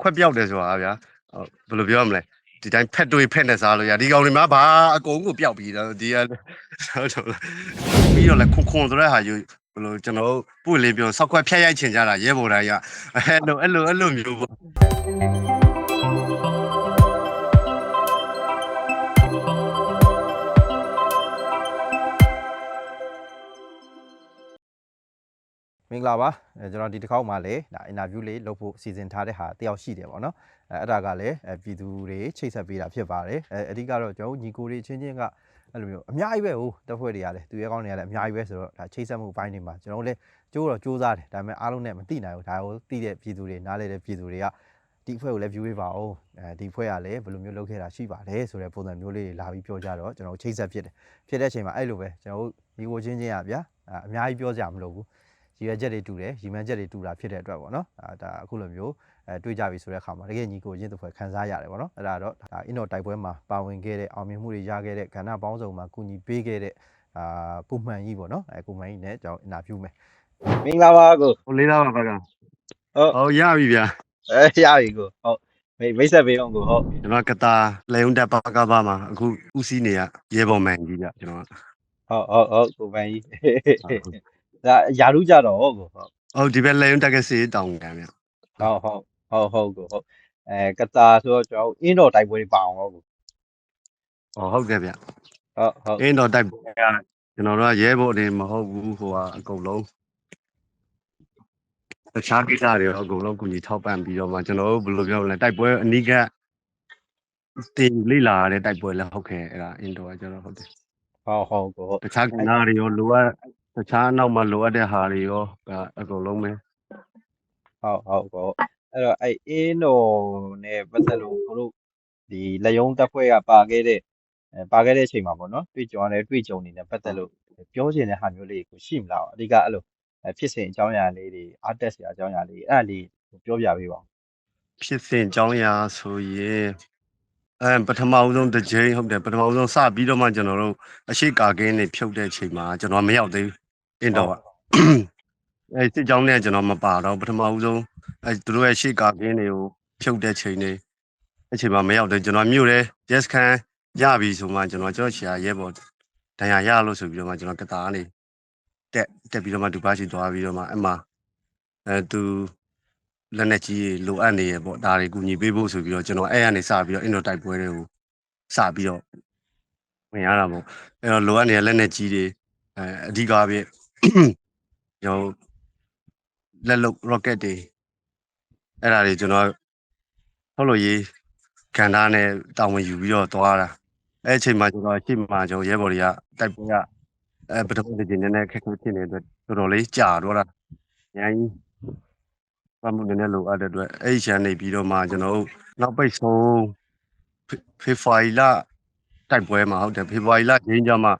ခွက်ပြောက်တယ်ဆိုတာဗျာဟုတ်ဘယ်လိုပြောရမလဲဒီတိုင်းဖက်တွေဖက်နဲ့စားလို့ရဒီကောင်တွေမှာဘာအကုန်ကိုပျောက်ပြီးတော့ဒီကဟုတ်တော့ပြီးတော့လဲခွန်ခွန်ဆိုတဲ့ဟာယူဘယ်လိုကျွန်တော်တို့ပွင့်လေးပြောစောက်ခွက်ဖြတ်ရိုက်ချင်ကြတာရဲဘော်တိုင်းကအဲ့လိုအဲ့လိုအဲ့လိုမျိုးပေါ့ မင်္ဂလာပါအဲကျွန်တော်ဒီတစ်ခေါက်မှလည်းဒါအင်တာဗျူးလေးလုပ်ဖို့စီစဉ်ထားတဲ့ဟာတယောက်ရှိတယ်ပေါ့နော်အဲအဲ့ဒါကလည်းအဲပြည်သူတွေချိတ်ဆက်ပေးတာဖြစ်ပါတယ်အဲအဓိကတော့ကျွန်တော်တို့ညီကိုတွေချင်းချင်းကအဲ့လိုမျိုးအများကြီးပဲဟိုတက်ဖွဲ့တွေကလည်းသူရဲကောင်းတွေကလည်းအများကြီးပဲဆိုတော့ဒါချိတ်ဆက်မှုအပိုင်းတွေမှာကျွန်တော်တို့လည်းကြိုးတော့ကြိုးစားတယ်ဒါပေမဲ့အားလုံးနဲ့မသိနိုင်ဘူးဒါကိုသိတဲ့ပြည်သူတွေနားလည်တဲ့ပြည်သူတွေကဒီအဖွဲ့ကိုလည်း view ပေးပါဦးအဲဒီအဖွဲ့ကလည်းဘယ်လိုမျိုးလုပ်ခဲ့တာရှိပါတယ်ဆိုတဲ့ပုံစံမျိုးလေးတွေလာပြီးပြောကြတော့ကျွန်တော်တို့ချိတ်ဆက်ဖြစ်တယ်ဖြစ်တဲ့အချိန်မှာအဲ့လိုပဲကျွန်တော်တို့ညီကိုချင်းချင်းရဗျာအအများကြီးပြောကြမလို့ဘူး ရည်ရွယ်ချက်တွေတူတယ်ရည်မှန်းချက်တွေတူတာဖြစ်တဲ့အတွက်ပေါ့နော်အာဒါအခုလိုမျိုးအဲတွေးကြပြီဆိုတဲ့အခါမှာတကယ်ညီကိုရင်းတစ်ဖွဲ့ခံစားရတယ်ပေါ့နော်အဲ့ဒါတော့ဒါအင်းတော်တိုက်ပွဲမှာပါဝင်ခဲ့တဲ့အောင်မြင်မှုတွေရခဲ့တဲ့ကဏ္ဍပေါင်းစုံမှာကူညီပေးခဲ့တဲ့အာကိုမှန်ကြီးပေါ့နော်အဲကိုမှန်ကြီးနဲ့ကျွန်တော်အင်တာဗျူးမယ်မင်္ဂလာပါကိုဟိုလေးသားပါပါကဟုတ်ဟုတ်ရပြီဗျာအဲရပြီကိုဟုတ်မိတ်မိတ်ဆက်ပေးအောင်ကိုဟုတ်ကျွန်တော်ကတာလေုံတက်ပါကပါမှာအခုဥစည်းနေရရဲဘော်မန်ကြီးဗျကျွန်တော်ကဟုတ်ဟုတ်ဟုတ်ကိုပန်ကြီး ဒါယာရုကြတော့ကိုဟုတ်ဟုတ်ဒီဘက်လေုံတက်ကစီတောင်းတယ်ဗျဟုတ်ဟုတ်ဟုတ်ဟုတ်ကိုဟုတ်အဲကတာဆိုတော့ကျွန်တော်အင်းတော်တိုက်ပွဲတွေပါအောင်တော့ကိုဟောဟုတ်တယ်ဗျဟုတ်ဟုတ်အင်းတော့တိုက်ပွဲကကျွန်တော်တို့ကရဲဘော်တွေမဟုတ်ဘူးဟိုဟာအကုန်လုံးတခြားကိစ္စတွေအကုန်လုံးကူညီထောက်ပံ့ပြီးတော့မှကျွန်တော်တို့ဘယ်လိုပြောမလဲတိုက်ပွဲအနိကတင်လိလာရတဲ့တိုက်ပွဲလည်းဟုတ်ခဲ့အဲ့ဒါအင်းတော့ကကျွန်တော်ဟုတ်တယ်ဟုတ်ဟုတ်ကိုဟုတ်တခြားကဏ္ဍတွေရောလိုအပ် တခြားနောက်မှာလိုအပ်တဲ့ဟာတွေရောအကုန်လုံးပဲဟုတ်ဟုတ်ကိုအဲ့တော့အဲ့အင်းတော်နဲ့ပတ်သက်လို့ကိုတို့ဒီလက်ယုံတက်ဖွဲ့ကပါခဲ့တဲ့အဲပါခဲ့တဲ့အချိန်မှာပေါ့နော်တွေ့ကြုံရတဲ့တွေ့ကြုံနေနဲ့ပတ်သက်လို့ပြောချင်တဲ့ဟာမျိုးလေးကိုရှိမလားအဓိကအဲ့လိုအဲဖြစ်စဉ်အကြောင်းအရာလေးတွေအားတက်စရာအကြောင်းအရာလေးအဲ့ဒါလေးပြောပြပေးပါဦးဖြစ်စဉ်အကြောင်းအရာဆိုရင်အဲပထမဦးဆုံးတစ်ချိန်ဟုတ်တယ်ပထမဦးဆုံးစပြီးတော့မှကျွန်တော်တို့အရှိကာကင်းနေဖြုတ်တဲ့အချိန်မှာကျွန်တော်မရောက်သေးဘူး အင်းတော့ကအဲစစ်ကြောင်းနဲ့ကျွန်တော်မပါတော့ပထမဦးဆုံးအဲသူတို့ရဲ့ရှေ့ကာကင်းတွေကိုဖြုတ်တဲ့ချိန်နေအချိန်မှာမရောက်သေးကျွန်တော်မြို့ရဲ yes ခန်းရပြီဆိုမှကျွန်တော်ကြောက်ချာရဲပေါ်ဒဏ်ရာရလို့ဆိုပြီးတော့မှကျွန်တော်ကတားနေတက်တက်ပြီးတော့မှဒူပါရှိသွားပြီးတော့မှအမှအဲသူလက်နဲ့ကြီးတွေလိုအပ်နေရပေါ့ဒါတွေကူညီပေးဖို့ဆိုပြီးတော့ကျွန်တော်အဲ့ရနေစပြီးတော့အင်တော်တိုက်ပွဲတွေကိုစပြီးတော့ဝင်ရတာပေါ့အဲ့တော့လိုအပ်နေတဲ့လက်နဲ့ကြီးတွေအဲအဓိကပြည့် ကျွန်တော်လက်လုတ် rocket တွေအဲ့ဒါတွေကျွန်တော်ဟုတ်လို့ရေးကန်တာနဲ့တာဝန်ယူပြီးတော့သွားတာအဲ့အချိန်မှာကျွန်တော်ရှေ့မှာကျွန်တော်ရဲဘော်တွေကတိုက်ပွဲကအဲပထမတစ်ချိန်နည်းနည်းခက်ခဲဖြစ်နေတဲ့အတွက်တော်တော်လေးကြာတော့တာအများကြီးဖတ်မှုနည်းနည်းလိုအပ်တဲ့အတွက်အဲ့ဒီချန်နေပြီးတော့မှကျွန်တော်တို့နောက်ပိတ်ဆုံးဖေဖေဖော်ဝါရီလတိုက်ပွဲမှာဟုတ်တယ်ဖေဖော်ဝါရီလဂျင်းကြမှာ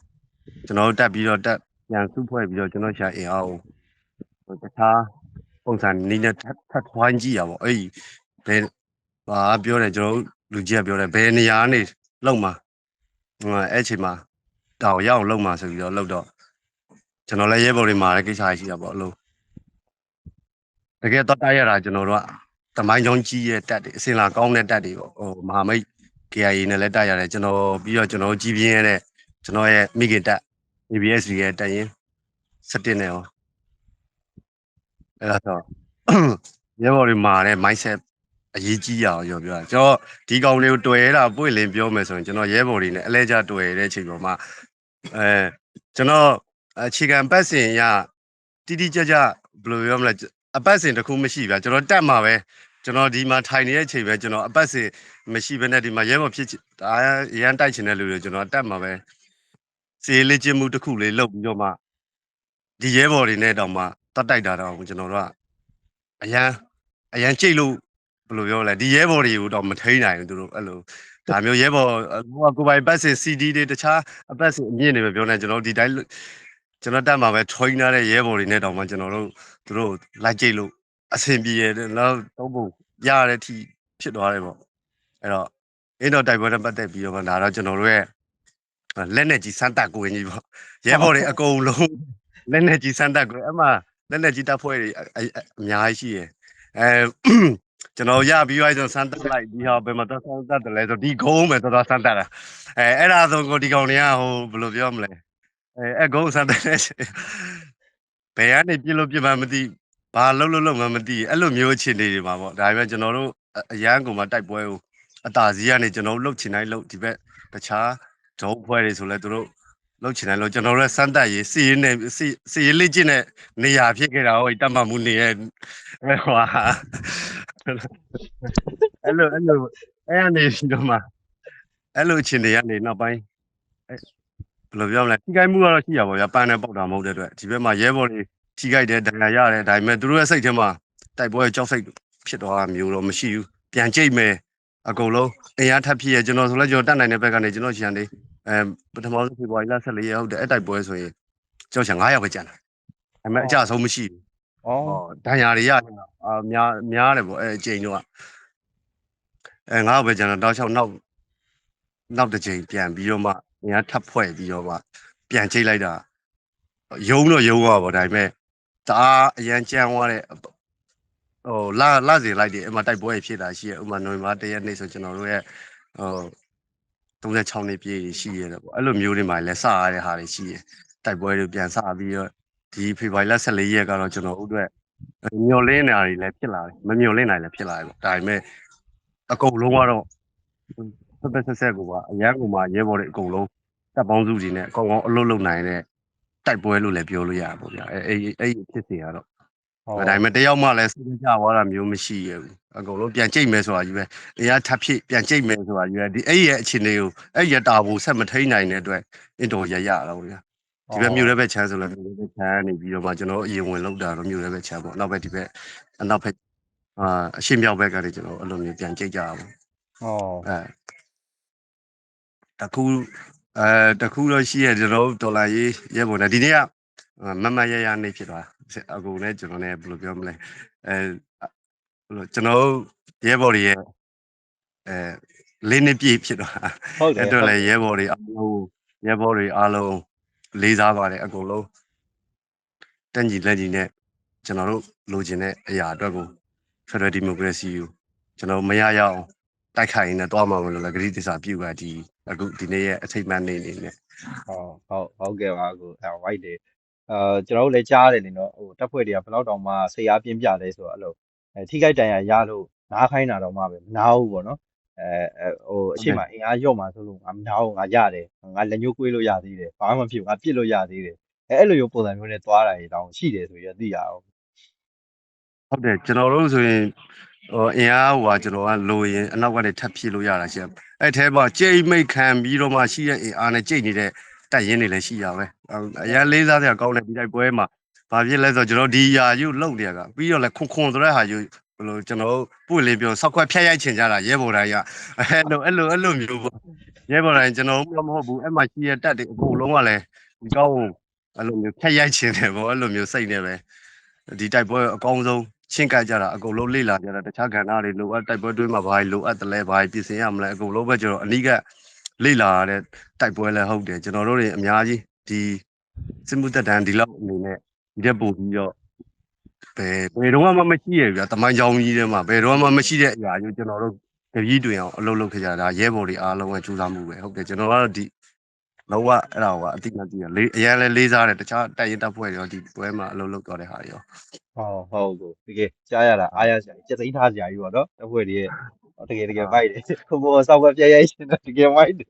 ကျွန်တော်တို့တက်ပြီးတော့တက် ပြန်စုဖွဲ့ပြီးတော့ကျွန်တော်ရှာအင်အားကိုဟိုတခြားပုံစံနည်းနဲ့ထပ်ထပ်ထွိုင်းကြည့်ရပါဘောအဲ့ဒီဘယ်ဟာပြောတယ်ကျွန်တော်တို့လူကြီးကပြောတယ်ဘယ်နေရာကနေလုံမှာဟိုအဲ့အချိန်မှာတောင်ရအောင်လုံမှာဆိုပြီးတော့လုံတော့ကျွန်တော်လည်းရဲဘော်တွေမှာလည်းကိစ္စရှိတာပေါ့အလို့တကယ်တော့တိုက်ရတာကျွန်တော်တို့ကတမိုင်းချောင်းကြီးရဲ့တက်တွေအစင်လာကောင်းတဲ့တက်တွေပေါ့ဟိုမဟာမိတ် KIA နဲ့လည်းတိုက်ရတယ်ကျွန်တော်ပြီးတော့ကျွန်တော်ကြီးပြင်းရတဲ့ကျွန်တော်ရဲ့မိခင်တက် ABS ရဲ့တက်ရင်17နဲ့ရောအဲ့ဒါတော့ရဲဘော်တွေမာတဲ့ mindset အရေးကြီးရအောင်ပြောပြောတာကျွန်တော်ဒီကောင်လေးကိုတွေ့ရတာပွင့်လင်းပြောမယ်ဆိုရင်ကျွန်တော်ရဲဘော်တွေနဲ့အလဲကျတွေ့ရတဲ့အချိန်ပေါ်မှာအဲကျွန်တော်အခြေခံပတ်စဉ်ရတိတိကျကျဘယ်လိုပြောမလဲအပတ်စဉ်တစ်ခုမရှိဗျာကျွန်တော်တက်မှာပဲကျွန်တော်ဒီမှာထိုင်နေတဲ့အချိန်ပဲကျွန်တော်အပတ်စဉ်မရှိဘဲနဲ့ဒီမှာရဲဘော်ဖြစ်ချင်ဒါရန်တိုက်ချင်တဲ့လူတွေကျွန်တော်တက်မှာပဲ စီလေးချင်းမှုတစ်ခုလေးလုပ်ပြီးတော့မှဒီရဲဘော်တွေနဲ့တောင်မှတတ်တိုက်တာတော့ကျွန်တော်တို့ကအရန်အရန်ကြိတ်လို့ဘယ်လိုပြောလဲဒီရဲဘော်တွေကိုတော့မထိန်နိုင်ဘူးသူတို့အဲ့လိုဒါမျိုးရဲဘော်ဟိုကကိုပိုင်ပတ်စဉ် CD တွေတခြားအပတ်စဉ်အမြင့်တွေပဲပြောနေကျွန်တော်ဒီတိုင်းကျွန်တော်တက်မှာပဲ train ထားတဲ့ရဲဘော်တွေနဲ့တောင်မှကျွန်တော်တို့သူတို့လိုက်ကြိတ်လို့အဆင်ပြေရတယ်နောက်သုံးပုံရရတဲ့အထိဖြစ်သွားတယ်ပေါ့အဲ့တော့အင်းတော်တိုက်ပွဲနဲ့ပတ်သက်ပြီးတော့မှဒါတော့ကျွန်တော်တို့ရဲ့ လက်နဲ့ကြီးစမ်းတက်ကိုင်းကြီးပေါ့ရဲဘော်တွေအကုန်လုံးလက်နဲ့ကြီးစမ်းတက်ကိုင်းအမှလက်နဲ့ကြီးတပ်ဖွဲ့တွေအအအများကြီးရှိရယ်အဲကျွန်တော်ရပြီးသွားဆိုစမ်းတက်လိုက်ဒီဟာဘယ်မှာသွားစမ်းတက်တယ်လဲဆိုဒီကုန်းပဲသွားသွားစမ်းတက်တာအဲအဲ့ဒါဆိုကိုဒီကောင်တွေကဟိုဘယ်လိုပြောမလဲအဲအဲ့ကုန်းစမ်းတက်တဲ့ဘယ်ကနေပြစ်လို့ပြစ်မှမသိဘာလုံးလုံးလုံးမှမသိအဲ့လိုမျိုးအခြေအနေတွေမှာပေါ့ဒါပေမဲ့ကျွန်တော်တို့အရန်ကုန်မှာတိုက်ပွဲကိုအတာစီကနေကျွန်တော်တို့လှုပ်ချင်တိုင်းလှုပ်ဒီဘက်တခြား ဂျုံဖွဲတွေဆိုလဲသူတို့လှုပ်ချင်တိုင်းလှုပ်ကျွန်တော်တို့စမ်းတက်ရေးစီရင်နဲ့စီစီရင်လေးကျင့်တဲ့နေရာဖြစ်ခဲ့တာဟိုတတ်မှတ်မှုနေရဲ့ဟိုဟာအဲ့လိုအဲ့လိုအဲ့အနေပြီးတော့မှအဲ့လိုအခြေအနေကနေနောက်ပိုင်းအဲ့ဘယ်လိုပြောမလဲထိခိုက်မှုကတော့ရှိရပါဗျာပန်းနဲ့ပေါက်တာမဟုတ်တဲ့အတွက်ဒီဘက်မှာရဲဘော်တွေထိခိုက်တယ်ဒဏ်ရာရတယ်ဒါပေမဲ့သူတို့ရဲ့စိတ်ထဲမှာတိုက်ပွဲကြောက်စိတ်ဖြစ်သွားတာမျိုးတော့မရှိဘူးပြန်ကြိတ်မယ် အကုန်လုံးအင်အားထပ်ဖြစ်ရကျွန်တော်ဆိုလဲကျွန်တော်တတ်နိုင်တဲ့ဘက်ကနေကျွန်တော်ရှန်နေအဲပထမဆုံးဖေဖော်ဝါရီလ14ရက်ဟုတ်တယ်အဲ့တိုက်ပွဲဆိုရင်ကျွန်တော်ရှန်9ယောက်ပဲကျန်တာဒါပေမဲ့အကြဆုံးမရှိဘူးဩဟောဒဏ်ရာတွေရတယ်အာများများတယ်ပေါ့အဲအချိန်တော့အဲငါ့ဘယ်ကျန်တော့တောက်လျှောက်နောက်နောက်တစ်ချိန်ပြန်ပြီးတော့မှညာထပ်ဖွဲ့ပြီးတော့မှပြန်ချိတ်လိုက်တာယုံတော့ယုံရပါဒါပေမဲ့တအားအရန်ကြမ်းသွားတဲ့ ဟိုလာလာစီလိုက်တယ်အမှတိုက်ပွဲဖြစ်တာရှိရဥမာနိုဝင်ဘာ၁ရက်နေ့ဆိုကျွန်တော်တို့ရဲ့ဟို36နှစ်ပြည့်ရှိရတယ်ပေါ့အဲ့လိုမျိုးတွေမှလည်းစရတဲ့ဟာတွေရှိရတိုက်ပွဲတွေပြန်စပြီးတော့ဒီဖေဖော်ဝါရီလ14ရက်ကတော့ကျွန်တော်တို့အတွက်မျော်လင့်နေတာတွေလည်းဖြစ်လာတယ်မမျော်လင့်နိုင်လည်းဖြစ်လာတယ်ပေါ့ဒါပေမဲ့အကုန်လုံးကတော့ဆက်သက်ဆက်ဆက်ကိုပါအရန်ကိုမှရဲဘော်တွေအကုန်လုံးတပ်ပေါင်းစုတွေနဲ့အကောင်ကောင်အလုပ်လုပ်နိုင်တဲ့တိုက်ပွဲလို့လည်းပြောလို့ရတာပေါ့ဗျာအဲအဲအဲ့ဒီဖြစ်စီကတော့ ဟုတ်ဒါပေမဲ့တယောက်မှလည်းစိတ်ကြသွားတာမျိုးမရှိရဘူးအကုန်လုံးပြန်ကြိတ်မယ်ဆိုတာကြီးပဲတရားထပ်ဖြစ်ပြန်ကြိတ်မယ်ဆိုတာကြီးပဲဒီအဲ့ဒီရဲ့အခြေအနေကိုအဲ့ဒီရတာဘူးဆက်မထိန်နိုင်တဲ့အတွက်အင်တော်ရရတာပေါ့ဗျာဒီဘက်မြို့ရဲဘက်ချမ်းဆိုလည်းမြို့ရဲဘက်ချမ်းနေပြီးတော့မှကျွန်တော်အရင်ဝင်လောက်တာတော့မြို့ရဲဘက်ချမ်းပေါ့နောက်ဘက်ဒီဘက်အနောက်ဘက်အာအရှင်းမြောက်ဘက်ကနေကျွန်တော်အဲ့လိုမျိုးပြန်ကြိတ်ကြတာပေါ့ဟောအဲတခုအဲတခုတော့ရှိရကျွန်တော်ဒေါ်လာရေးရဲပေါ်တယ်ဒီနေ့ကမမရရနေဖြစ်သွား အကူနဲ့ကျွန်တော်နဲ့ဘယ်လိုပြောမလဲအဲဘယ်လိုကျွန်တော်ရဲဘော်တွေရဲ့အဲလေးနှစ်ပြည့်ဖြစ်သွားဟုတ်တယ်အဲ့တော့လည်းရဲဘော်တွေအားလုံးရဲဘော်တွေအားလုံးလေးစားပါတယ်အကုန်လုံးတန်ကြီးလက်ကြီးနဲ့ကျွန်တော်တို့လိုချင်တဲ့အရာအတွက်ကို Federal Democracy ကိုကျွန်တော်မရရအောင်တိုက်ခိုက်ရင်းနဲ့တွားမှာမလို့လည်းဂရိတစ္စာပြုတာဒီအခုဒီနေ့ရဲ့အထိတ်မှန်နေနေနဲ့ဟုတ်ဟုတ်ဟုတ်ကဲ့ပါအခုအဲ white တယ် အာကျွန်တော်တို့လည်းကြားတယ်လေနော်ဟိုတပ်ဖွဲ့တွေကဘယ်တော့တောင်မှဆေးအားပြင်းပြလဲဆိုတော့အဲ့လိုအဲထိခိုက်တန်ရာရလို့နားခိုင်းတာတော့မှပဲမနာဘူးပေါ့နော်အဲအဲဟိုအရှိမအင်အားရော့မှာဆိုလို့ငါမနာဘူးငါရတယ်ငါလက်ညှိုးကွေးလို့ရသေးတယ်ဘာမှမဖြစ်ဘူးငါပြစ်လို့ရသေးတယ်အဲအဲ့လိုမျိုးပုံစံမျိုးနဲ့သွားတာရေတောင်ရှိတယ်ဆိုရင်သိရအောင်ဟုတ်တယ်ကျွန်တော်တို့ဆိုရင်ဟိုအင်အားဟိုကကျွန်တော်ကလိုရင်အနောက်ကနေထပ်ဖြည့်လို့ရတာရှိတယ်အဲ့ထဲမှာကြိတ်မိတ်ခံပြီးတော့မှရှိတဲ့အင်အားနဲ့ကြိတ်နေတဲ့ တိုက်ရင်တွေလည်းရှိရပဲအရန်လေးစားစရာကောင်းတဲ့ဒီတိုက်ပွဲမှာဘာဖြစ်လဲဆိုတော့ကျွန်တော်ဒီယာယူလုံနေရကပြီးတော့လည်းခွန်ခွန်ဆိုတဲ့ဟာယူဘယ်လိုကျွန်တော်ပွင့်လေးပြောစောက်ခွက်ဖြတ်ရိုက်ချင်ကြတာရဲဘော်တိုင်းကအဲ့လိုအဲ့လိုအဲ့လိုမျိုးပေါ့ရဲဘော်တိုင်းကျွန်တော်မဟုတ်ဘူးအဲ့မှာရှိရတက်တွေအကုန်လုံးကလည်းဒီကောင်းအဲ့လိုမျိုးဖြတ်ရိုက်ချင်တယ်ပေါ့အဲ့လိုမျိုးစိတ်နေပဲဒီတိုက်ပွဲအကောင်းဆုံးရှင်းကပ်ကြတာအကုန်လုံးလေ့လာကြတာတခြားကဏ္ဍတွေလိုအပ်တိုက်ပွဲတွင်းမှာဘာတွေလိုအပ်တယ်လဲဘာတွေပြင်ဆင်ရမလဲအကုန်လုံးပဲကျွန်တော်အနိက လေ့လာရတဲ့တိုက်ပွဲလည်းဟုတ်တယ်ကျွန်တော်တို့တွေအများကြီးဒီစစ်မှုတက်တန်းဒီလောက်အနေနဲ့ဒီတက်ပို့ပြီးတော့ဘယ်ဘယ်တော့မှမရှိရဗျာတမိုင်းကြောင်ကြီးထဲမှာဘယ်တော့မှမရှိတဲ့အရာမျိုးကျွန်တော်တို့တပည့်တွင်အောင်အလုပ်လုပ်ခဲ့ကြတာရဲဘော်တွေအားလုံးကကြိုးစားမှုပဲဟုတ်တယ်ကျွန်တော်ကတော့ဒီလောကအဲ့ဒါကအတိအမှန်တည်းလေးအရင်လဲလေးစားတယ်တခြားတိုက်ရင်တပ်ဖွဲ့တွေရောဒီပွဲမှာအလုပ်လုပ်သွားတဲ့ဟာတွေရောဟုတ်ဟုတ်ကိုတကယ်ကြားရတာအားရစရာစက်သိမ်းထားစရာကြီးပေါ့နော်တပ်ဖွဲ့တွေရဲ့ တကယ်တကယ် white တယ်ခုဘောဆောက်ကပြရိုက်ရှင်တကယ် white တယ်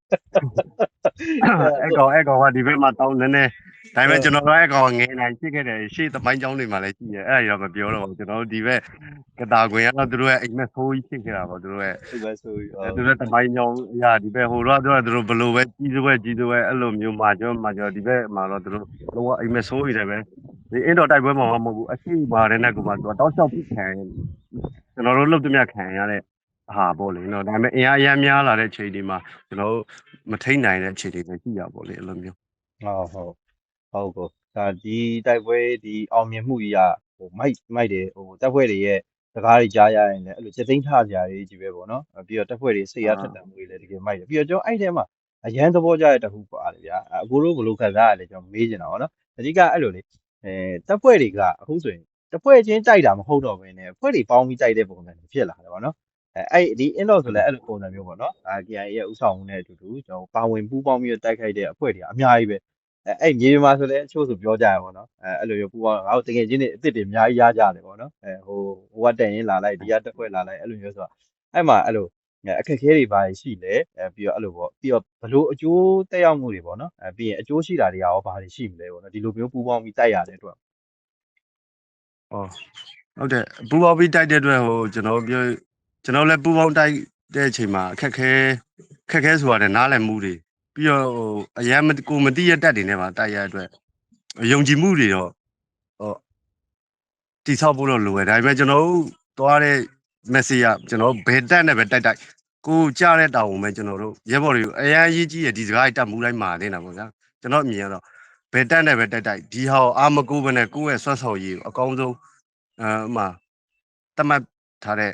အဲ့ကောင်အဲ့ကောင်ကဒီဘက်မှာတောင်းနည်းနည်းဒါပေမဲ့ကျွန်တော်တို့အဲ့ကောင်ငယ်နိုင်ဖြစ်ခဲ့တယ်ရှေ့သမိုင်းကျောင်းတွေမှာလည်းရှိတယ်အဲ့ဒါကြီးတော့မပြောတော့ဘူးကျွန်တော်တို့ဒီဘက်ကတာခွင်ကတော့သူတို့ရဲ့အိမ်မက်ဆိုးကြီးဖြစ်ခဲ့တာပေါ့သူတို့ရဲ့ဒီပဲဆိုပြီးသူတို့သမိုင်းကျောင်းအရာဒီဘက်ဟိုတော့သူတို့သူတို့ဘလို့ပဲကြီးစွဲကြီးစွဲအဲ့လိုမျိုးမှာကျွန်တော်မှာကျွန်တော်ဒီဘက်မှာတော့သူတို့လုံးဝအိမ်မက်ဆိုးကြီးတယ်ပဲဒီအင်းတော်တိုက်ပွဲမှာမဟုတ်ဘူးအရှိပါတဲ့နဲ့ကမှသူကတောက်လျှောက်ပြခံကျွန်တော်တို့လုတ်တမျက်ခံရတဲ့ ဟာပေါ့လေနော်ဒါပေမဲ့အင်အားအများများလာတဲ့ချိန်ဒီမှာကျွန်တော်တို့မထိန်နိုင်တဲ့ချိန်တွေပဲရှိရပေါ့လေအဲ့လိုမျိုးဟုတ်ဟုတ်ဟုတ်ကိုဒါဒီတိုက်ပွဲဒီအောင်မြင်မှုကြီးကဟိုမိုက်မိုက်တယ်ဟိုတပ်ဖွဲ့တွေရဲ့စကားတွေကြားရရင်လည်းအဲ့လိုစက်သိမ်းထားစရာတွေကြီးပဲပေါ့နော်ပြီးတော့တပ်ဖွဲ့တွေစိတ်အားထက်သန်မှုတွေလည်းတကယ်မိုက်တယ်ပြီးတော့ကျွန်တော်အဲ့ထဲမှာအရန်သဘောကျတဲ့တခုပါတယ်ဗျာအကိုတို့ဘလို့ခံစားရလဲကျွန်တော်မေးချင်တာပေါ့နော်အဓိကအဲ့လိုလေအဲတပ်ဖွဲ့တွေကအခုဆိုရင်တစ်ဖွဲ့ချင်းတိုက်တာမဟုတ်တော့ဘဲနဲ့အဖွဲ့တွေပေါင်းပြီးတိုက်တဲ့ပုံစံတွေဖြစ်လာတယ်ပေါ့နော် အဲအဲ့ဒီ indoor ဆိုလည်းအဲ့လိုပုံစံမျိုးပေါ့နော်အာ KIA ရဲ့ဥဆောင်မှုနဲ့အတူတူကျွန်တော်ပါဝင်ပူးပေါင်းပြီးတော့တိုက်ခိုက်တဲ့အဖွဲ့တွေအများကြီးပဲအဲအဲ့မြေပြင်မှာဆိုလည်းအချို့ဆိုပြောကြရပါတော့အဲအဲ့လိုမျိုးပူးပေါင်းငါတို့တကယ်ချင်းတွေအစ်စ်တွေအများကြီးရကြတယ်ပေါ့နော်အဲဟိုဟိုကတက်ရင်လာလိုက်ဒီကတက်ခွက်လာလိုက်အဲ့လိုမျိုးဆိုတော့အဲ့မှာအဲ့လိုအဲအခက်အခဲတွေပါရှိလဲအဲပြီးတော့အဲ့လိုပေါ့ပြီးတော့ဘလို့အကျိုးတက်ရောက်မှုတွေပေါ့နော်အဲပြီးရင်အကျိုးရှိတာတွေကရောဘာတွေရှိမလဲပေါ့နော်ဒီလိုမျိုးပူးပေါင်းပြီးတိုက်ရတဲ့အတွက်ဟောဟုတ်တယ်ပူပေါင်းပြီးတိုက်တဲ့အတွက်ဟိုကျွန်တော်ပြော ကျွန်တော်လည်းပူပေါင်းတိုက်တဲ့အချိန်မှာအခက်ခဲခက်ခဲဆိုရတယ်နားလည်မှုတွေပြီးတော့ဟိုအရန်မကိုမတိရတက်တွေနဲ့ပါတိုက်ရတဲ့အတွက်ယုံကြည်မှုတွေတော့ဟောတိဆောက်ဖို့တော့လိုတယ်ဒါပေမဲ့ကျွန်တော်တို့သွားတဲ့ message ကကျွန်တော်ဘယ်တက်နဲ့ပဲတိုက်တိုက်ကိုကြားတဲ့တောင်ဝင်ပဲကျွန်တော်တို့ရဲဘော်တွေကိုအရန်ရေးကြီးရဒီစကားကြီးတက်မှုတိုင်းမှာနေတာပေါ့ဗျာကျွန်တော်အမြင်ကတော့ဘယ်တက်နဲ့ပဲတိုက်တိုက်ဒီဟာကိုအာမကိုးပဲနဲ့ကိုယ့်ရဲ့ဆွတ်ဆောင်ရည်ကိုအကောင်းဆုံးအဲဥမာတတ်မှတ်ထားတဲ့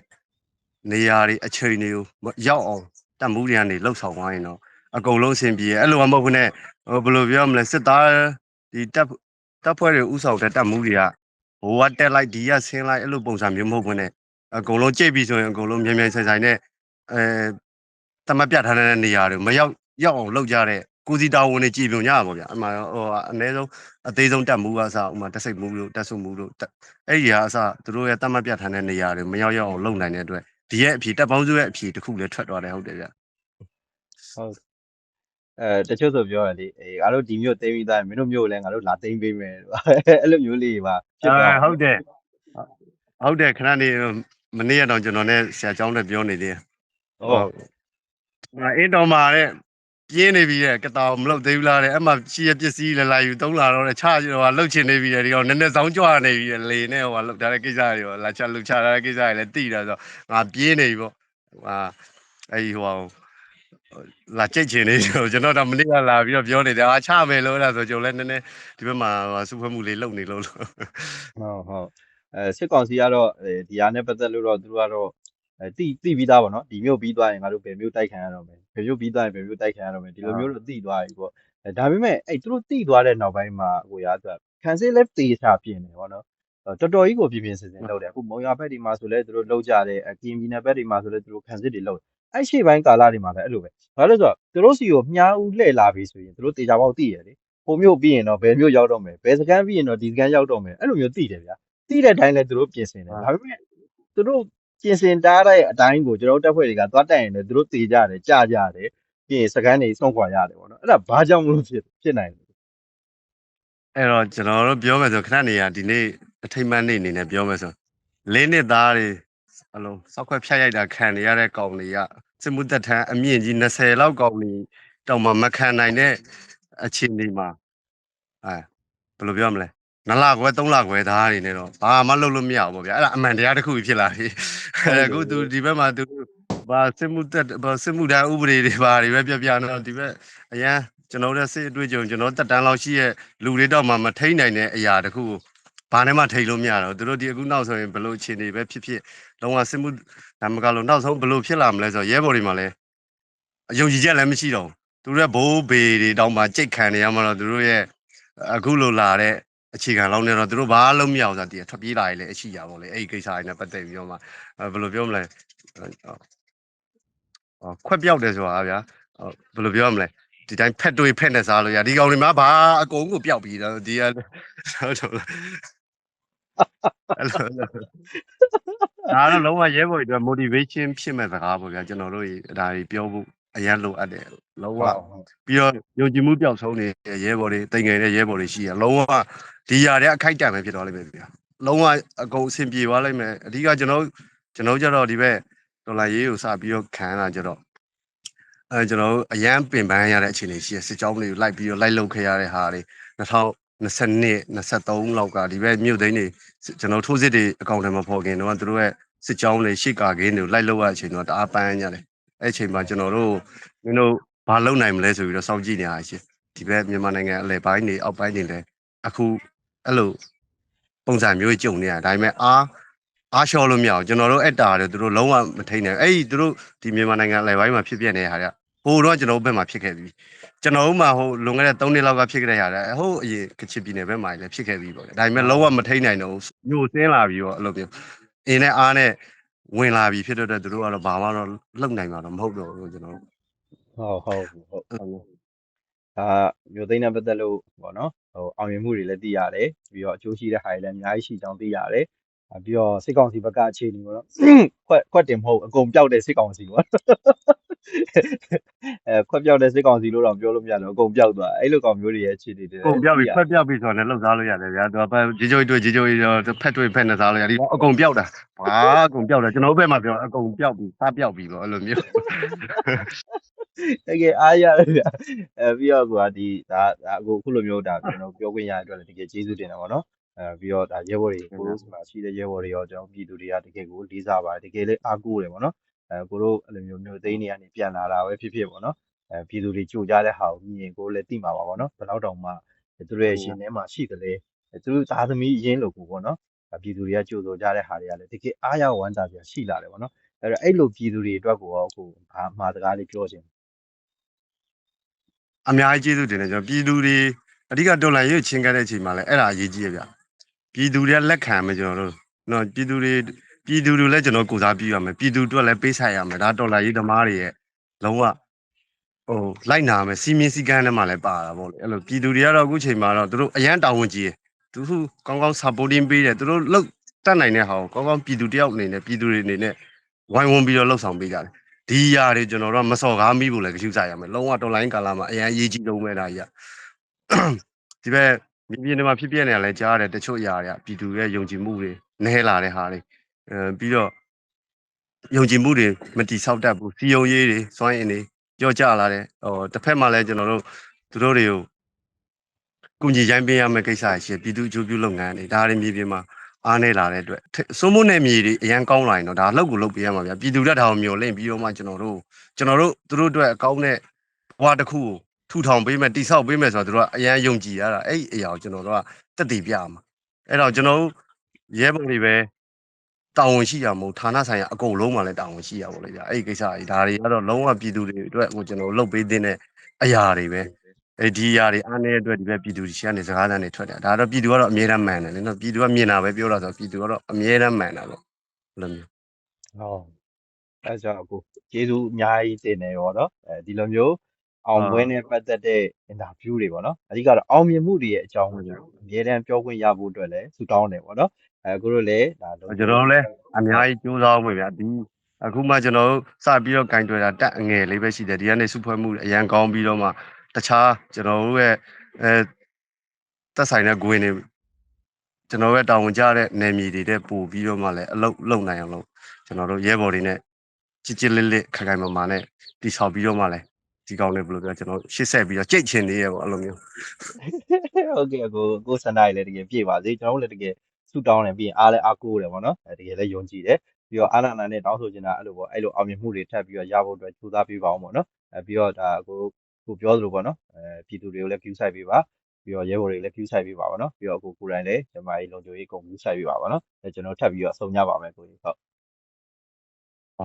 နေရာတွေအချိန်တွေကိုမရောက်အောင်တတ်မှုတွေကနေလှုပ်ဆောင်သွားရင်တော့အကုန်လုံးအဆင်ပြေရဲ့အဲ့လိုမှမဟုတ်ဘူးနဲ့ဟိုဘယ်လိုပြောမလဲစစ်သားဒီတပ်တပ်ဖွဲ့တွေဥဆောင်တဲ့တတ်မှုတွေကဟိုကတက်လိုက်ဒီကဆင်းလိုက်အဲ့လိုပုံစံမျိုးမဟုတ်ဘူးနဲ့အကုန်လုံးကြိတ်ပြီဆိုရင်အကုန်လုံးမြန်မြန်ဆိုင်ဆိုင်နဲ့အဲတတ်မှတ်ပြထားတဲ့နေရာတွေမရောက်ရောက်အောင်လုပ်ကြတဲ့ကိုစီတာဝန်တွေကြည်ပြုံကြရပါဗျာအမှဟိုအနည်းဆုံးအသေးဆုံးတက်မှုကအစဥမာတက်စိတ်မှုလို့တက်ဆုမှုလို့တက်အဲ့ဒီကအစသူတို့ရဲ့တတ်မှတ်ပြထားတဲ့နေရာတွေမရောက်ရောက်အောင်လုပ်နိုင်တဲ့အတွက် ဒီရဲ့အဖြေတက်ပေါင်းစုရဲ့အဖြေတစ်ခုလည်းထွက်သွားတယ်ဟုတ်တယ်ဗျဟုတ်အဲတချို့ဆိုပြောရလေအေးငါတို့ဒီမျိုးသိမ်းပြီးသားမင်းတို့မျိုးလည်းငါတို့လာသိမ်းပေးမယ်အဲ့လိုမျိုးလေးပါဖြစ်သွားဟုတ်တယ်ဟုတ်တယ်ခဏနေမနေ့ကတော့ကျွန်တော်နဲ့ဆရာကျောင်းနဲ့ပြောနေသေးတယ်ဟုတ်အင်းတော်မှာတဲ့ ပြင်းနေပြီတဲ့ကတောင်မလုပ်သေးဘူးလားတဲ့အဲ့မှာရှိရပစ္စည်းလည်းလာယူသုံးလာတော့တဲ့ချဟိုလှုပ်ချင်နေပြီတဲ့ဒီကောင်နည်းနည်းစောင်းကြွနေပြီတဲ့လေနဲ့ဟိုလှုပ်ထားတဲ့ကိစ္စတွေဟိုလာချလှုပ်ချထားတဲ့ကိစ္စတွေလည်းတိတာဆိုငါပြင်းနေပြီပေါ့ဟာအဲ့ဒီဟိုလာကြိတ်ချင်နေဆိုကျွန်တော်တော့မနေ့ကလာပြီးတော့ပြောနေတယ်အာချမယ်လို့အဲ့ဒါဆိုကျွန်တော်လည်းနည်းနည်းဒီဘက်မှာစုဖွဲ့မှုလေးလုပ်နေလို့လို့ဟုတ်ဟုတ်အဲစစ်ကောင်စီကတော့ဒီဟာနဲ့ပတ်သက်လို့တော့သူတို့ကတော့အဲတိတိပြီးသားပေါ့နော်ဒီမျိုးပြီးသွားရင်ငါတို့ဘယ်မျိုးတိုက်ခံရတော့မယ် ဘယ်မျိုးပြီးသွားရင်ဘယ်မျိုးတိုက်ခံရတော့မယ်ဒီလိုမျိုးတော့တိသွားပြီပေါ့အဲဒါပေမဲ့အဲ့သူတို့တိသွားတဲ့နောက်ပိုင်းမှာဟိုရာသူကခံစစ်လက်တေချာပြင်နေပေါ့နော်တော်တော်ကြီးကိုပြင်ပြင်ဆင်ဆင်လုပ်တယ်အခုမုံရဘက်ဒီမှာဆိုလဲသူတို့လုပ်ကြတယ်အကင်မီနယ်ဘက်ဒီမှာဆိုလဲသူတို့ခံစစ်တွေလုပ်အဲ့ရှေ့ပိုင်းကာလတွေမှာလည်းအဲ့လိုပဲဘာလို့လဲဆိုတော့သူတို့စီကိုမြားဦးလှည့်လာပြီဆိုရင်သူတို့တေချာပေါက်တိရလေဟိုမျိုးပြီးရင်တော့ဘယ်မျိုးရောက်တော့မယ်ဘယ်စကန်ပြီးရင်တော့ဒီစကန်ရောက်တော့မယ်အဲ့လိုမျိုးတိတယ်ဗျာတိတဲ့အတိုင်းလည်းသူတို့ပြင်ဆင်တယ်ဒါပေမဲ့သူတို့ ပြင်ဆင်တားတဲ့အတိုင်းကိုကျွန်တော်တို့တက်ဖွဲ့တွေကသွားတက်ရင်လည်းသူတို့တေကြတယ်ကြာကြတယ်ပြင်စကန်တွေဆုံးခွာရတယ်ပေါ့နော်အဲ့ဒါဘာကြောင့်မလို့ဖြစ်ဖြစ်နိုင်လဲအဲ့တော့ကျွန်တော်တို့ပြောမယ်ဆိုခဏနေရဒီနေ့အထိမ့်မှန်းနေအနေနဲ့ပြောမယ်ဆိုလေးနှစ်သားတွေအလုံးစောက်ခွက်ဖြတ်ရိုက်တာခံနေရတဲ့ကောင်တွေကစစ်မှုသက်ထမ်းအမြင့်ကြီး20လောက်ကောင်တွေတောင်မှမခံနိုင်တဲ့အခြေအနေမှာအဲဘယ်လိုပြောမလဲ နလခွဲ3လခွဲသားတွေနဲ့တော့ဘာမှလုပ်လို့မရဘူးပေါ့ဗျာအဲ့ဒါအမှန်တရားတစ်ခုဖြစ်လာပြီအဲ့အခုသူဒီဘက်မှာသူဘာစစ်မှုသက်ဘာစစ်မှုတန်းဥပဒေတွေဘာတွေပဲပြပြတော့ဒီဘက်အရန်ကျွန်တော်တို့စစ်အတွေ့အကြုံကျွန်တော်တက်တန်းလောက်ရှိရဲ့လူတွေတော့မှမထိန်နိုင်တဲ့အရာတစ်ခုကိုဘာနဲ့မှထိန်လို့မရတော့သူတို့ဒီအခုနောက်ဆိုရင်ဘယ်လိုအခြေအနေပဲဖြစ်ဖြစ်လုံးဝစစ်မှုဒါမကလို့နောက်ဆုံးဘယ်လိုဖြစ်လာမလဲဆိုတော့ရဲဘော်တွေမှာလည်းအယုံကြည်ချက်လည်းမရှိတော့ဘူးသူတို့ရဲ့ဘိုးဘေတွေတောင်မှကြိတ်ခံနေရမှာတော့သူတို့ရဲ့အခုလိုလာတဲ့ အခြေခံလောက်နေတော့သူတို့ဘာလုံးမရအောင်ဆိုတာတည်းထွက်ပြေးလာရလေအရှိရပါဘောလေအဲ့ဒီကိစ္စတွေနဲ့ပတ်သက်ပြီးတော့မှဘယ်လိုပြောမလဲအော်ခွက်ပြောက်တယ်ဆိုတာဗျာဘယ်လိုပြောရမလဲဒီတိုင်းဖက်တွေဖက်နေစားလို့ရဒီကောင်တွေမှာဘာအကုန်ကိုပျောက်ပြီးတော့ဒီကဟုတ်တော့အဲ့လိုဒါတော့လုံးဝရဲဘော်တွေအတွက် motivation ဖြစ်မဲ့စကားပေါ့ဗျာကျွန်တော်တို့ဒါတွေပြောဖို့ အရန်လိုအပ်တယ်လုံးဝပြီးတော့ယုံကြည်မှုပျောက်ဆုံးနေတဲ့ရဲဘော်တွေတိမ်ငယ်တဲ့ရဲဘော်တွေရှိရလုံးဝဒီຢာတွေအခိုက်တန့်ပဲဖြစ်သွားလိမ့်မယ်ဗျာလုံးဝအကုန်အဆင်ပြေသွားလိမ့်မယ်အဓိကကျွန်တော်ကျွန်တော်ကြတော့ဒီဘက်ဒေါ်လာရေးကိုစပြီးတော့ခံရတာကြတော့အဲကျွန်တော်အရန်ပင်ပန်းရတဲ့အခြေအနေရှိရစစ်ကြောင်းတွေကိုလိုက်ပြီးတော့လိုက်လုပ်ခဲ့ရတဲ့ဟာတွေ2022 23လောက်ကဒီဘက်မြို့သိန်းတွေကျွန်တော်ထိုးစစ်တွေအကောင့်ထဲမှာပေါ်ခင်တော့သူတို့ရဲ့စစ်ကြောင်းတွေရှေ့ကာကင်းတွေကိုလိုက်လုပ်ရတဲ့အချိန်တော့တအားပန်းရတယ် အဲ့အချိန်မှာကျွန်တော်တို့မင်းတို့ဘာလုပ်နိုင်မလဲဆိုပြီးတော့စောင့်ကြည့်နေရရှိဒီဘက်မြန်မာနိုင်ငံအလယ်ပိုင်းတွေအောက်ပိုင်းတွေလည်းအခုအဲ့လိုပုံစံမျိုးကြုံနေရဒါပေမဲ့အားအားလျှော့လို့မရအောင်ကျွန်တော်တို့အက်တာတွေသူတို့လုံးဝမထိန်နိုင်အဲ့ဒီသူတို့ဒီမြန်မာနိုင်ငံအလယ်ပိုင်းမှာဖြစ်ပြနေတဲ့ဟာကဟဟိုတော့ကျွန်တော်တို့ဘက်မှာဖြစ်ခဲ့ပြီကျွန်တော်တို့မှာဟိုလွန်ခဲ့တဲ့3နှစ်လောက်ကဖြစ်ခဲ့တဲ့ရတယ်ဟိုအရင်ကချစ်ပြည်နယ်ဘက်မှာလည်းဖြစ်ခဲ့ပြီပေါ့လေဒါပေမဲ့လုံးဝမထိန်နိုင်တော့ဘူးညိုစင်းလာပြီပေါ့အဲ့လိုမျိုးအင်းနဲ့အားနဲ့ ဝင်လာပြီဖြစ်တဲ့အတွက်သူတို့ကတော့ဘာမှတော့လုံနိုင်မှာတော့မဟုတ်တော့ဘူးကျွန်တော်တို့ဟုတ်ဟုတ်ဟုတ်ဟုတ်ဒါမျိုးသိန်းနဲ့ပတ်သက်လို့ပေါ့နော်ဟိုအောင်မြင်မှုတွေလည်းသိရတယ်ပြီးတော့အကျိုးရှိတဲ့ဟာတွေလည်းအများကြီးရှိကြောင်းသိရတယ်အဲပြီးတော့စစ်ကောင်စီဘက်ကအခြေအနေပေါ့နော်ခွက်ခွက်တင်မဟုတ်အကုန်ပြောက်တဲ့စစ်ကောင်စီပေါ့ အဲခွက်ပြောက်တဲ့စစ်ကောင်စီလို့တော့ပြောလို့မရတော့အကုန်ပြောက်သွားအဲ့လိုကောင်မျိုးတွေရဲ့အခြေအနေတွေအကုန်ပြောက်ပြီဖက်ပြောက်ပြီဆိုတော့လည်းလှုပ်သားလို့ရတယ်ဗျာသူကဂျီဂျိုတွေ့ဂျီဂျိုတော့ဖက်တွေ့ဖက်နေသားလို့ရတယ်အကုန်ပြောက်တာဘာအကုန်ပြောက်တယ်ကျွန်တော်တို့ဘက်မှာပြောအကုန်ပြောက်ပြီစားပြောက်ပြီပေါ့အဲ့လိုမျိုးတကယ်အားရတယ်ဗျအဲပြီးတော့ကွာဒီဒါဒါအခုအခုလိုမျိုးဒါကျွန်တော်ပြောခွင့်ရတဲ့အတွက်လည်းတကယ်ကျေးဇူးတင်တယ်ပေါ့နော်အဲပြီးတော့ဒါရဲဘော်တွေကိုတို့မှာရှိတဲ့ရဲဘော်တွေရောကျွန်တော်ပြည်သူတွေကတကယ်ကိုလေးစားပါတယ်တကယ်လေးအားကိုးတယ်ပေါ့နော် အဲကိုတို့အဲ့လိုမျိုးမျိုးသိန်းတွေကနေပြန်လာတာပဲဖြစ်ဖြစ်ပေါ့နော်အဲပြည်သူတွေကြိုကြတဲ့ဟာကိုမြင်ကိုလည်းသိမှာပါပေါ့နော်ဘယ်တော့တောင်မှသူတို့ရဲ့ရှင်ထဲမှာရှိတယ်လေသူတို့သားသမီးအရင်လို့ကိုပေါ့နော်ပြည်သူတွေကကြိုဆိုကြတဲ့ဟာတွေကလည်းတကယ်အားရဝမ်းသာစရာရှိလာတယ်ပေါ့နော်အဲ့တော့အဲ့လိုပြည်သူတွေအတွက်ကိုရောအခုဘာမှာစကားလေးပြောချင်အများကြီးကျေးဇူးတင်တယ်ကျွန်တော်ပြည်သူတွေအဓိကတော်လိုင်းရွေးချင်းခဲ့တဲ့အချိန်မှာလည်းအဲ့ဒါအရေးကြီးရဗျပြည်သူတွေကလက်ခံမယ်ကျွန်တော်တို့နော်ပြည်သူတွေ ပြည်သူတွေလည်းကျွန်တော်ကိုစားပြုရမယ်ပြည်သူတွေလည်းပေးဆိုင်ရမယ်ဒါတော်လိုင်းရေးသမားတွေရဲ့လုံးဝဟိုလိုက်နာမယ်စီမင်းစည်းကမ်းထဲမှာလည်းပါတာပေါ့လေအဲ့လိုပြည်သူတွေကတော့အခုချိန်မှာတော့သူတို့အရန်တောင်းဝန်ကြီးတယ်သူတို့ကောင်းကောင်း supporting ပေးတယ်သူတို့လောက်တတ်နိုင်တဲ့ဟာကိုကောင်းကောင်းပြည်သူတယောက်အနေနဲ့ပြည်သူတွေအနေနဲ့ဝိုင်းဝန်းပြီးတော့လှုပ်ဆောင်ပေးကြတယ်ဒီຢာတွေကျွန်တော်တို့ကမစော်ကားမိဖို့လည်းကြည့်စားရမယ်လုံးဝတော်လိုင်းကာလာမှာအရင်အရေးကြီးဆုံးပဲဒါကြီးကဒီဘက်မြေပြင်တွေမှာဖြစ်ပြနေရလဲကြားရတယ်တချို့ຢာတွေကပြည်သူရဲ့ယုံကြည်မှုတွေနည်းလာတဲ့ဟာတွေ အဲပြီးတော့ယုံကြည်မှုတွေမတိဆောက်တတ်ဘူးစီယုံရေးတွေစွမ်းအင်တွေကြော့ကြလာတယ်ဟိုတစ်ဖက်မှာလည်းကျွန်တော်တို့သူတို့တွေကိုကုညီရိုင်းပေးရမယ့်ကိစ္စရှိပြည်သူအကျိုးပြုလုပ်ငန်းတွေဒါတွေမြေပြင်မှာအားနေလာတဲ့အတွက်စိုးမိုးနယ်မြေတွေအရန်ကောင်းလာရင်တော့ဒါလှုပ်ကိုလှုပ်ပေးရမှာဗျာပြည်သူတက်တာကိုမျောလင့်ပြီးတော့မှကျွန်တော်တို့ကျွန်တော်တို့သူတို့အတွက်အကောင်းတဲ့ဘဝတစ်ခုကိုထူထောင်ပေးမယ်တိဆောက်ပေးမယ်ဆိုတော့သူတို့ကအရန်ယုံကြည်ရတာအဲ့ဒီအရာကိုကျွန်တော်တို့ကတက်တည်ပြရမှာအဲ့တော့ကျွန်တော်တို့ရဲဘော်တွေပဲ တာဝန်ရှိရမို့ဌာနဆိုင်ရာအကုန်လုံးမှလည်းတာဝန်ရှိရပါလို့ဗျာအဲ့ဒီကိစ္စကြီးဒါတွေကတော့လုံးဝပြည်သူတွေအတွက်ကိုကျွန်တော်လုပ်ပေးတဲ့အရာတွေပဲအဲ့ဒီအရာတွေအားနေတဲ့အတွက်ဒီဘက်ပြည်သူတွေရှမ်းနေစကားသံတွေထွက်တယ်ဒါတော့ပြည်သူကတော့အမြဲတမ်းမှန်တယ်လေနော်ပြည်သူကမြင်တာပဲပြောတာဆိုတော့ပြည်သူကတော့အမြဲတမ်းမှန်တာပေါ့အဲ့လိုမျိုးဟုတ်အဲကြောင့်အခုကျေးဇူးအများကြီးတင်နေရောနော်အဲဒီလိုမျိုးအောင်ပွဲနဲ့ပတ်သက်တဲ့ interview တွေပေါ့နော်အဓိကတော့အောင်မြင်မှုတွေရဲ့အကြောင်းကိုကျွန်တော်အမြဲတမ်းပြောခွင့်ရဖို့အတွက်လည်းဆုတောင်းတယ်ပေါ့နော် အဲအခုတို့လည်းဒါလုံးကျွန်တော်တို့လည်းအများကြီးကြိုးစားအောင်ပဲဗျာဒီအခုမှကျွန်တော်တို့စပြီးတော့ကင်တွယ်တာတက်အငယ်လေးပဲရှိတယ်ဒီကနေစုဖွဲ့မှုအရန်ကောင်းပြီးတော့မှတခြားကျွန်တော်တို့ရဲ့အဲတက်ဆိုင်တဲ့ဂွင်တွေကျွန်တော်တို့ရဲ့တာဝန်ကျတဲ့နယ်မြေတွေတဲ့ပို့ပြီးတော့မှလည်းအလုပ်လုပ်နိုင်အောင်လို့ကျွန်တော်တို့ရဲဘော်တွေနဲ့ကြည်ကြည်လစ်လစ်ခိုင်ခိုင်မာမာနဲ့တိဆောက်ပြီးတော့မှလည်းဒီကောင်းလေးဘယ်လိုပြောကျွန်တော်ရှေ့ဆက်ပြီးတော့ကြိတ်ချင်သေးရဲ့ပေါ့အဲ့လိုမျိုးဟုတ်ကဲ့အခုကိုစန္ဒာကြီးလည်းတကယ်ပြေပါစေကျွန်တော်တို့လည်းတကယ် ဆုတောင်းတယ်ပြီးရင်အားလည်းအားကိုးတယ်ပေါ့နော်အဲတကယ်လည်းယုံကြည်တယ်ပြီးတော့အာနာနာနဲ့တောင်းဆိုချင်တာအဲ့လိုပေါ့အဲ့လိုအောင်မြင်မှုတွေထပ်ပြီးတော့ရဖို့အတွက်ကြိုးစားပေးပါအောင်ပေါ့နော်အဲပြီးတော့ဒါကိုကိုပြောသလိုပေါ့နော်အဲပြည်သူတွေကိုလည်း view site ပေးပါပြီးတော့ရဲဘော်တွေလည်း view site ပေးပါပေါ့နော်ပြီးတော့ကိုကိုယ်တိုင်လည်းဂျမကြီးလုံခြုံရေးကုန် view site ပေးပါပေါ့နော်အဲကျွန်တော်ထပ်ပြီးတော့ဆုံကြပါမယ်ကိုကြီးဟုတ်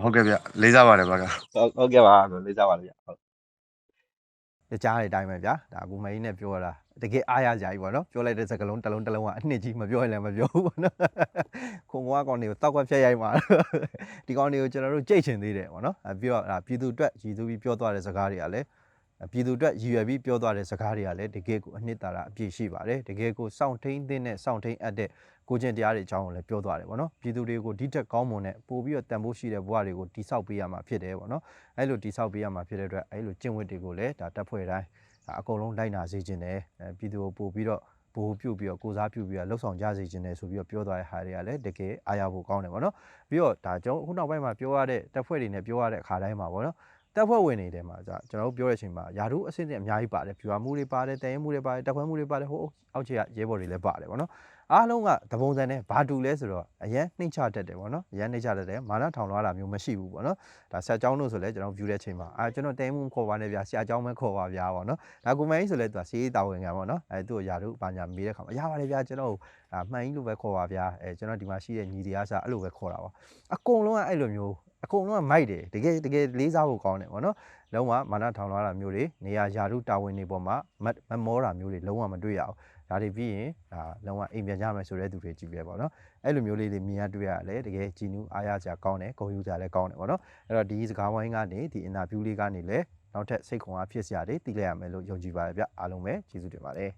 ဟုတ်ကဲ့ဗျလေးစားပါတယ်ဗျာဟုတ်ဟုတ်ကဲ့ပါကိုလေးစားပါလို့ဗျဟုတ်ကြားတဲ့အတိုင်းပဲဗျာဒါအကူမကြီးနဲ့ပြောတာ တကယ်အားရကြကြီးပေါ့နော်ပြောလိုက်တဲ့စကားလုံးတစ်လုံးတစ်လုံးကအနှစ်ကြီးမပြောရင်လည်းမပြောဘူးပေါ့နော်ခုံကွားကောင်တွေကိုတောက်ခွက်ဖြတ်ရိုက်မှာဒီကောင်တွေကိုကျွန်တော်တို့ကြိတ်ချင်သေးတယ်ပေါ့နော်အဲပြီးတော့ဒါပြည်သူအတွက်ရည်သူပြီးပြောသွားတဲ့စကားတွေကလည်းပြည်သူအတွက်ရည်ရွယ်ပြီးပြောသွားတဲ့စကားတွေကလည်းတကယ်ကိုအနှစ်သာရအပြည့်ရှိပါတယ်တကယ်ကိုစောင့်ထိန်သင်းနဲ့စောင့်ထိန်အပ်တဲ့ကိုကျင့်တရားတွေအကြောင်းကိုလည်းပြောသွားတယ်ပေါ့နော်ပြည်သူတွေကိုဒီတက်ကောင်းမွန်တဲ့ပို့ပြီးတော့တန်ဖိုးရှိတဲ့ဘဝတွေကိုတိဆောက်ပေးရမှာဖြစ်တယ်ပေါ့နော်အဲလိုတိဆောက်ပေးရမှာဖြစ်တဲ့အတွက်အဲလိုကျင့်ဝတ်တွေကိုလည်းဒါတက်ဖွဲ့တိုင်း ဒါအကုန်လုံးလိုက်နာစေခြင်းတယ်အဲပြည်သူကိုပို့ပြီးတော့ဘိုးပြုတ်ပြီးတော့ကိုစားပြုတ်ပြီးတော့လှုပ်ဆောင်ကြစေခြင်းတယ်ဆိုပြီးတော့ပြောသွားတဲ့ဟာတွေကလည်းတကယ်အားရဖို့ကောင်းတယ်ဗောနော်ပြီးတော့ဒါကျွန်တော်ခုနောက်ပိုင်းမှာပြောရတဲ့တက်ဖွဲ့တွေနဲ့ပြောရတဲ့အခါတိုင်းမှာဗောနော်တက်ဖွဲ့ဝင်နေတဲ့မှာကြာကျွန်တော်တို့ပြောတဲ့အချိန်မှာယာတို့အဆင့်အများကြီးပါတယ်ဖြူဟာမှုတွေပါတယ်တန်ရင်မှုတွေပါတယ်တက်ခွဲမှုတွေပါတယ်ဟိုအောက်ခြေကရဲဘော်တွေလည်းပါတယ်ဗောနော် အားလုံးကတပုံစံနဲ့ဘာတူလဲဆိုတော့အရန်နှိမ့်ချတတ်တယ်ဗောနော်အရန်နှိမ့်ချတတ်တယ်မာနထောင်လွှားတာမျိုးမရှိဘူးဗောနော်ဒါဆက်ကြောင်းလို့ဆိုလဲကျွန်တော် view တဲ့အချိန်မှာအာကျွန်တော်တဲမှုခေါ်ပါနဲ့ဗျာဆရာကြောင်းပဲခေါ်ပါဗျာဗောနော်ဒါကူမိုင်းဆိုလဲသူကစီးတာဝန်ခံပေါ့နော်အဲသူ့ကိုယာတို့ဘာညာမေးတဲ့ခါမှာရပါတယ်ဗျာကျွန်တော်အာမှန်ကြီးလို့ပဲခေါ်ပါဗျာအဲကျွန်တော်ဒီမှာရှိတဲ့ညီတွေကစားအဲ့လိုပဲခေါ်တာပါအကုန်လုံးကအဲ့လိုမျိုးအကုန်လုံးကမိုက်တယ်တကယ်တကယ်လေးစားဖို့ကောင်းတယ်ဗောနော်လုံးဝမာနထောင်လွှားတာမျိုးတွေနေရာယာရုတာဝန်တွေပေါ်မှာမတ်မမောတာမျိုးတွေလုံးဝမတွေ့ရအောင် ဒါတွေပြီးရင်ဒါလုံးဝအိမ်ပြန်ကြမယ်ဆိုတဲ့သူတွေကြည့်ပြဗောနော်အဲ့လိုမျိုးလေးတွေမြင်ရတွေ့ရတယ်တကယ်ကြည်နူးအားရစရာကောင်းတယ်ဂုဏ်ယူစရာလည်းကောင်းတယ်ဗောနော်အဲ့တော့ဒီစကားဝိုင်းကနေဒီအင်တာဗျူးလေးကနေလည်းနောက်ထပ်စိတ်ခွန်အားဖြစ်စရာတွေသိလိုက်ရမယ်လို့ယုံကြည်ပါတယ်ဗျအားလုံးပဲကျေးဇူးတင်ပါတယ်